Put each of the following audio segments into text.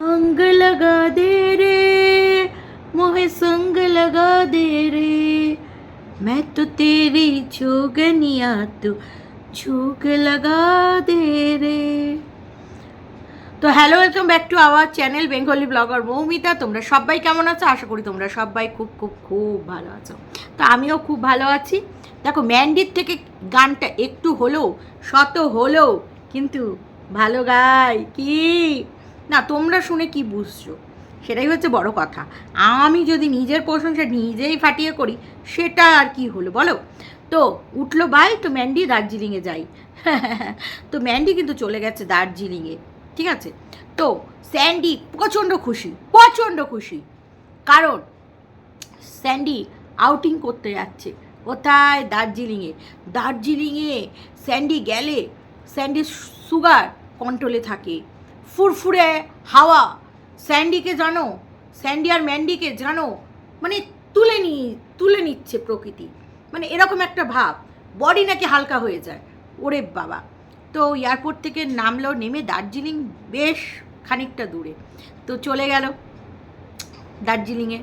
संग लगा दे रे मोहे संग लगा दे रे मैं तो तेरी जोगनिया तू जोग लगा दे রে তো hello welcome back to our channel Bengali blogger Moumita তোমরা সবাই কেমন আছো আশা করি তোমরা সবাই খুব খুব খুব ভালো আছো তো আমিও খুব ভালো আছি দেখো ম্যান্ডির থেকে গানটা একটু হলেও শত হলেও কিন্তু ভালো গায় কি না, তোমরা শুনে কি বুঝছ? সেটাই হচ্ছে বড় কথা। আমি যদি নিজের প্রশংসা নিজেই ফাটিয়ে করি, সেটা আর কি হলো বলো? তো উঠল বাই, তো ম্যান্ডি দার্জিলিংয়ে যাই। তো ম্যান্ডি কিন্তু চলে গেছে দার্জিলিংয়ে, ঠিক আছে? তো স্যান্ডি প্রচণ্ড খুশি প্রচণ্ড খুশি। কারণ স্যান্ডি আউটিং করতে যাচ্ছে, কোথায়? দার্জিলিংয়ে। দার্জিলিংয়ে স্যান্ডি গেলে স্যান্ডির সুগার কন্ট্রোলে থাকে। ফুরফুরে হাওয়া। স্যান্ডিকে জানো, স্যান্ডি আর ম্যান্ডিকে জানো মানে তুলে নি, তুলে নিচ্ছে প্রকৃতি। মানে এরকম একটা ভাব বডি নাকি হালকা হয়ে যায়। ওরে বাবা। তো এয়ারপোর্ট থেকে নামলো, নেমে দার্জিলিং বেশ খানিকটা দূরে। তো চলে গেল দার্জিলিংয়ে।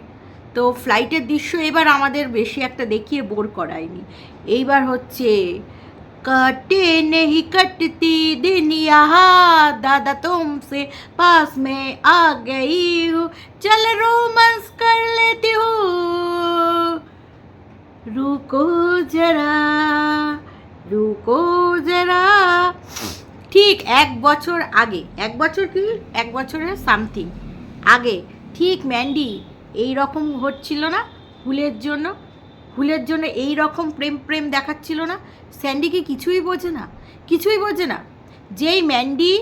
তো ফ্লাইটের দৃশ্য এবার আমাদের বেশি একটা দেখিয়ে বোর করায়নি। এইবার হচ্ছে कटे नहीं कटती दिन यहाँ दादा तुमसे पास में आ गई हूँ चल रोमांस कर लेती हूँ रुको जरा रुको जरा ঠিক এক বছর আগে এক বছর কি এক বছরের সামথিং আগে ঠিক ম্যান্ডি এই রকম হচ্ছিল না হুলের জন্য হুলের জন্য এই রকম প্রেম প্রেম দেখাচ্ছিল না। স্যান্ডি কি কিছুই বোঝে না। কিছুই বোঝে না। যেই ম্যান্ডি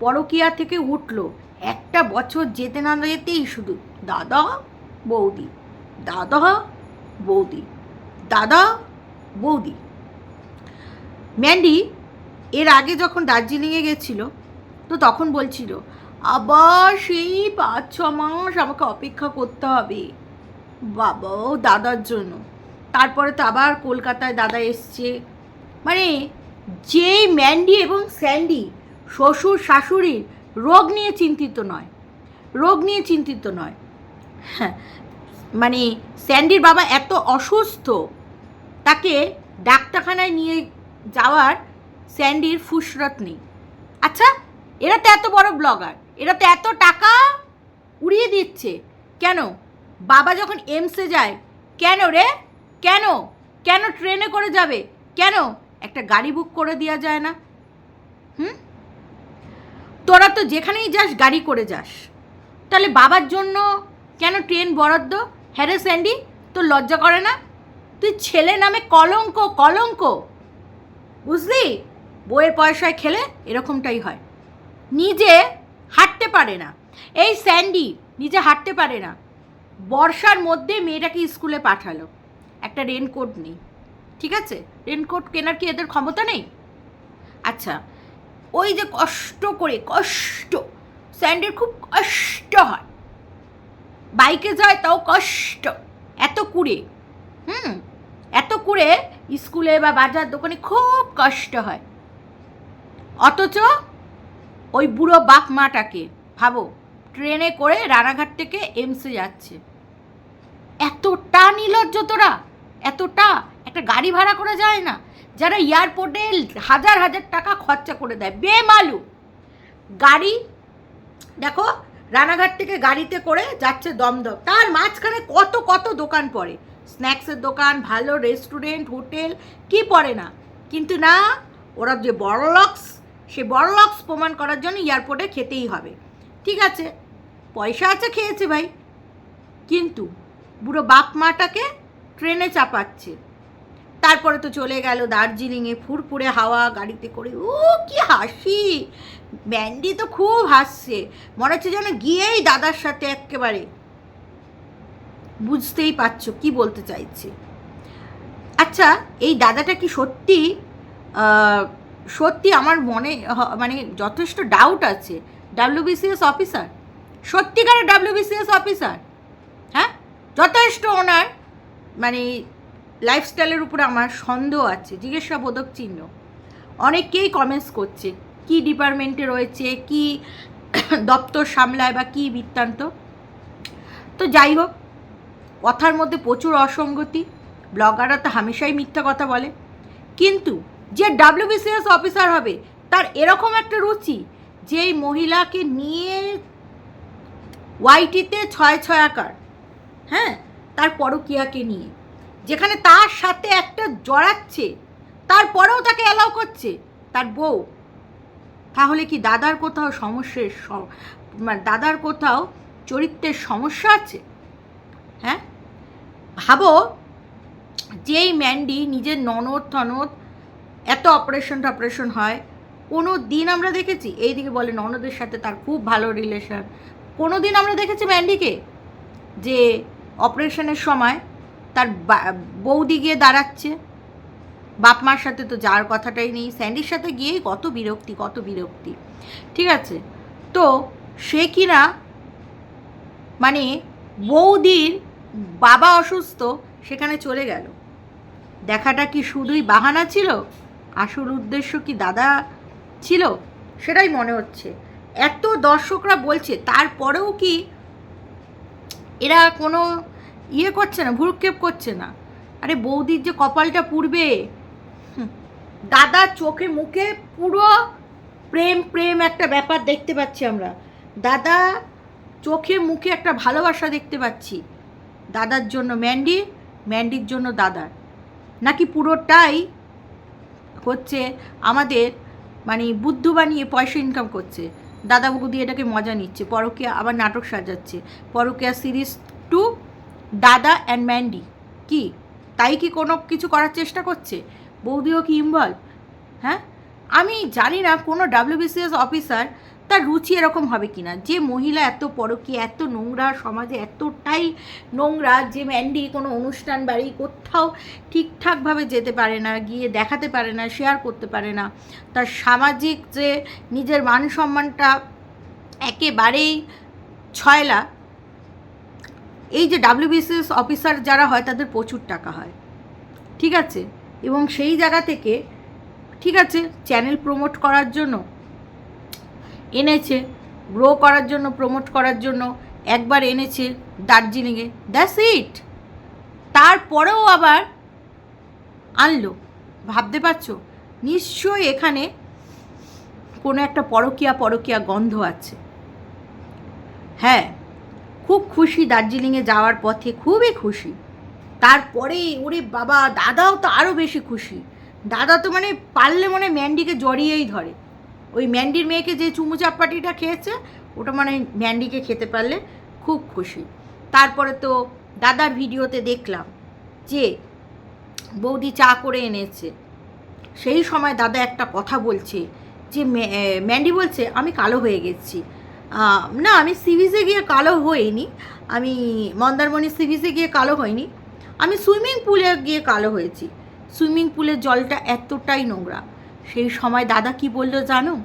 পরকিয়া থেকে উঠল, একটা বছর যেতে না যেতেই শুধু, দাদা, বৌদি দাদা বৌদি দাদা, বৌদি। ম্যান্ডি এর আগে যখন দার্জিলিংয়ে গেছিল, তো তখন বলছিল আবার সেই পাঁচ ছ মাস আমাকে অপেক্ষা করতে হবে। বাবা ও দাদার জন্য। তারপরে তো আবার কলকাতায় দাদা এসছে। মানে যেই ম্যান্ডি এবং স্যান্ডি শ্বশুর শাশুড়ির রোগ নিয়ে চিন্তিত নয়। রোগ নিয়ে চিন্তিত নয়। হ্যাঁ মানে স্যান্ডির বাবা এত অসুস্থ, তাকে ডাক্তারখানায় নিয়ে যাওয়ার স্যান্ডির ফুসরত নেই। আচ্ছা এরা তো এত বড় ব্লগার, এরা তো এত টাকা উড়িয়ে দিচ্ছে। কেন? বাবা যখন এমসে যায়, কেন রে? কেন? কেন ট্রেনে করে যাবে? কেন? একটা গাড়ি বুক করে দেওয়া যায় না। হুম? তোরা তো যেখানেই যাস, গাড়ি করে যাস। তাহলে বাবার জন্য কেন ট্রেন বরাদ্দ? হ্যারে স্যান্ডি তোর লজ্জা করে না? তুই ছেলে নামে কলঙ্ক কলঙ্ক। বুঝলি? বইয়ের পয়সায় খেলে এরকমটাই হয়। নিজে হাঁটতে পারে না। এই স্যান্ডি নিজে হাঁটতে পারে না। বর্ষার মধ্যে মেয়েটাকে স্কুলে পাঠালো। একটা রেনকোট নেই, ঠিক আছে? রেনকোট কেনার কি এদের ক্ষমতা নেই? আচ্ছা ওই যে কষ্ট করে, কষ্ট স্যান্ডের খুব কষ্ট হয়। বাইকে যায়, তাও কষ্ট। এত কুড়ে, হুম? এত কুড়ে স্কুলে বা বাজার দোকানে খুব কষ্ট হয়। অথচ ওই বুড়ো বাপ মাটাকে, ভাবো, ট্রেনে করে রানাঘাট থেকে এমসে যাচ্ছে। এতটা নির্লজ্জ তোরা! এতটা একটা গাড়ি ভাড়া করা যায় না, যারা এয়ারপোর্টে হাজার হাজার টাকা খরচা করে দেয়। বেমালু গাড়ি, দেখো, রানাঘাট থেকে গাড়িতে করে যাচ্ছে দমদম। তার মাঝখানে কত কত দোকান পড়ে। স্ন্যাক্সের দোকান, ভালো রেস্টুরেন্ট, হোটেল, কি পড়ে না। কিন্তু না, ওরা যে বড়লক্স, সে বড়লক্স প্রমাণ করার জন্য এয়ারপোর্টে খেতেই হবে। ঠিক আছে? পয়সা আছে খেয়েছে ভাই। কিন্তু বুড়ো বাপ মাটাকে ট্রেনে চাপাচ্ছে। তারপরে তো চলে গেল দার্জিলিংয়ে ফুরফুরে হাওয়া গাড়িতে করে। ও, কি হাসি! ম্যান্ডি তো খুব হাসছে। মনে হচ্ছে যেন গিয়েই দাদার সাথে একেবারে বুঝতেই পারছ কি বলতে চাইছে। আচ্ছা এই দাদাটা কি সত্যি সত্যি আমার মনে মানে যথেষ্ট ডাউট আছে। ডাব্লিউবিসিএস অফিসার সত্যিকারের ডাব্লিউবিসিএস অফিসার হ্যাঁ? যথেষ্ট ওনার। মানে লাইফস্টাইলের উপর আমার সন্দেহ আছে জিজ্ঞাসাবোধক চিহ্ন। অনেকেই কমেন্টস করছে, কি ডিপার্টমেন্টে রয়েছে, কি দপ্তর সামলায় বা কী বৃত্তান্ত। তো যাই হোক, কথার মধ্যে প্রচুর অসঙ্গতি, ব্লগাররা তো হামেশাই মিথ্যা কথা বলে। কিন্তু যে ডাব্লিউবিসিএস অফিসার হবে, তার এরকম একটা রুচি, যেই মহিলাকে নিয়ে ওয়াইটিতে ছয় ছয় আকার হ্যাঁ? তার পরকিয়াকে নিয়ে, যেখানে তার সাথে একটা জড়াচ্ছে, তারপরেও তাকে অ্যালাউ করছে, তার বউ। তাহলে কি দাদার কোথাও সমস্যার মানে দাদার কোথাও চরিত্রের সমস্যা আছে? হ্যাঁ? ভাবো, যেই ম্যান্ডি নিজের ননদ থনদ এত অপারেশন টপারেশন হয়, কোনো দিন আমরা দেখেছি, এইদিকে বলে ননদের সাথে তার খুব ভালো রিলেশন কোনো দিন আমরা দেখেছি ম্যান্ডিকে, যে অপারেশনের সময় তার বৌদি গিয়ে দাঁড়াচ্ছে। বাপ মার সাথে তো যার কথাটাই নেই। স্যান্ডির সাথে গিয়েই কত বিরক্তি কত বিরক্তি। ঠিক আছে? তো সে কিনা মানে বৌদির বাবা অসুস্থ, সেখানে চলে গেল। দেখাটা কি শুধুই বাহানা ছিল? আসল উদ্দেশ্য কি দাদা ছিল? সেটাই মনে হচ্ছে। এত দর্শকরা বলছে, তারপরেও কি এরা কোনো ইয়ে করছে না, ভুরক্ষেপ করছে না। আরে বৌদির যে কপালটা পুড়বে। দাদা চোখে মুখে পুরো প্রেম প্রেম একটা ব্যাপার দেখতে পাচ্ছি আমরা। দাদা চোখে মুখে একটা ভালোবাসা দেখতে পাচ্ছি। দাদার জন্য ম্যান্ডি, ম্যান্ডির জন্য দাদার। নাকি পুরোটাই হচ্ছে আমাদের মানে বুদ্ধ বানিয়ে পয়সা ইনকাম করছে। দাদা বৌদি এটাকে মজা নিচ্ছে। পরকিয়া আবার নাটক সাজাচ্ছে। পরকিয়া সিরিজ টু, দাদা অ্যান্ড ম্যান্ডি কি? তাই কি কোনো কিছু করার চেষ্টা করছে? বৌদিও কি ইনভলভ হ্যাঁ? আমি জানি না, কোনো ডাব্লিউবিসিএস অফিসার তার রুচি এরকম হবে কি না যে মহিলা এত পরকীয়া, এত নোংরা সমাজে, এতটাই নোংরা যে ম্যান্ডি কোনো অনুষ্ঠান বাড়ি কোথাও ঠিকঠাকভাবে যেতে পারে না, গিয়ে দেখাতে পারে না শেয়ার করতে পারে না, তার সামাজিক যে নিজের মান সম্মানটা একেবারেই ছয়লা, এই যে ডাব্লিউবিসিএস অফিসার যারা হয়, তাদের প্রচুর টাকা হয়। ঠিক আছে? এবং সেই জায়গা থেকে, ঠিক আছে? চ্যানেল প্রমোট করার জন্য এনেছে গ্রো করার জন্য প্রমোট করার জন্য একবার এনেছে দার্জিলিংয়ে। দ্যাটস ইট তারপরেও আবার আনলো। ভাবতে পারছ? নিশ্চয়ই এখানে কোনো একটা পরকিয়া পরকিয়া গন্ধ আছে। হ্যাঁ খুব খুশি দার্জিলিংয়ে যাওয়ার পথে, খুবই খুশি। তারপরে ওরে বাবা, দাদাও তো আরও বেশি খুশি। দাদা তো মানে পারলে মানে ম্যান্ডিকে জড়িয়েই ধরে। ওই ম্যান্ডির মেয়েকে যে চুমু চাপ্পাটিটা খেয়েছে, ওটা মানে ম্যান্ডিকে খেতে পারলে খুব খুশি। তারপরে তো দাদার ভিডিওতে দেখলাম যে বৌদি চা করে এনেছে। সেই সময় দাদা একটা কথা বলছে যে ম্যান্ডি বলছে, আমি কালো হয়ে গেছি। না, আমি সিভিজে গিয়ে কালো হইনি। আমি মন্দারমণি সিভিজে গিয়ে কালো হইনি। আমি সুইমিং পুলে গিয়ে কালো হয়েছি। সুইমিং পুলের জলটা এতটাই নোংরা। সেই সময় দাদা কি বলল জানো?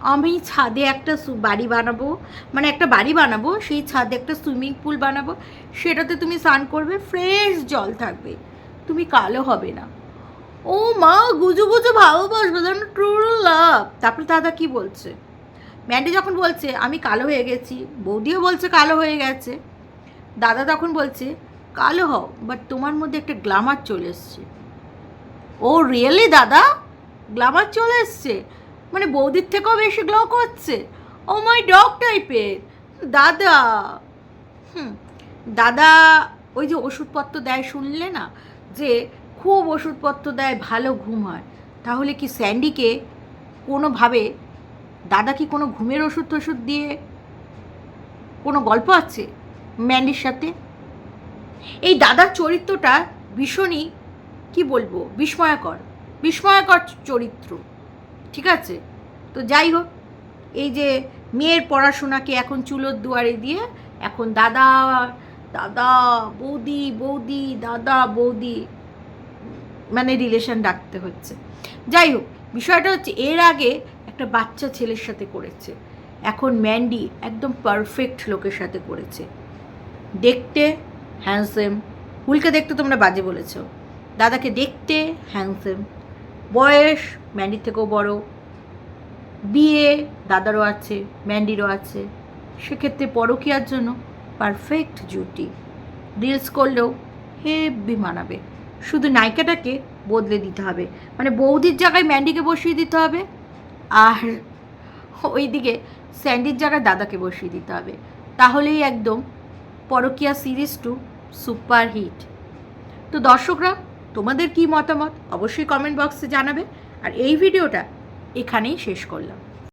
আমি ছাদে একটা বাড়ি বানাবো মানে একটা বাড়ি বানাবো, সেই ছাদে একটা সুইমিং পুল বানাবো, সেটাতে তুমি স্নান করবে, ফ্রেশ জল থাকবে, তুমি কালো হবে না। ও মা, গুজু গুজু ভালোবাসবো, যেন ট্রু লাভ তারপরে দাদা কি বলছে? ম্যান্ডি যখন বলছে, আমি কালো হয়ে গেছি, বৌদিও বলছে, কালো হয়ে গেছে। দাদা তখন বলছে, কালো হও বাট তোমার মধ্যে একটা গ্লামার চলে এসছে। ও রিয়েলি দাদা? গ্লামার চলে এসছে। মানে বৌদির থেকেও বেশি গ্লো করছে। ও মাই ডগ টাইপের দাদা। হুম, দাদা ওই যে ওষুধপত্র দেয় শুনলে না? যে খুব ওষুধপত্র দেয়, ভালো ঘুম হয়। তাহলে কি স্যান্ডিকে কোনোভাবে দাদা কি কোনো ঘুমের ওষুধ টষুধ দিয়ে কোনো গল্প আছে ম্যান্ডির সাথে? এই দাদার চরিত্রটা ভীষণই, কি বলব, বিস্ময়কর। বিস্ময়কর চরিত্র। ঠিক আছে? তো যাই হোক, এই যে মেয়ের পড়াশোনাকে এখন চুলোর দুয়ারে দিয়ে এখন দাদা দাদা, বৌদি বৌদি, দাদা, বৌদি মানে রিলেশন রাখতে হচ্ছে। যাই হোক, বিষয়টা হচ্ছে এর আগে একটা বাচ্চা ছেলের সাথে করেছে। এখন ম্যান্ডি একদম পারফেক্ট লোকের সাথে করেছে। দেখতে হ্যান্ডসেম হুলকে দেখতে তোমরা বাজে বলেছ। দাদাকে দেখতে হ্যান্ডসেম বয়স ম্যান্ডির থেকেও বড়। বিয়ে, দাদারও আছে ম্যান্ডিরও আছে। সেক্ষেত্রে পরকীয়ার জন্য পারফেক্ট জুটি। রিলস করলেও হেভি মানাবে। শুধু নায়িকাটাকে বদলে দিতে হবে। মানে বৌদির জায়গায় ম্যান্ডিকে বসিয়ে দিতে হবে আর ওইদিকে স্যান্ডির জায়গায় দাদাকে বসিয়ে দিতে হবে। তাহলেই একদম পরকীয়া সিরিজ টু সুপার হিট তো দর্শকরা তোমাদের কি মতামত? অবশ্যই কমেন্ট বক্সে জানাবে। আর এই ভিডিওটা এখানেই শেষ করলাম।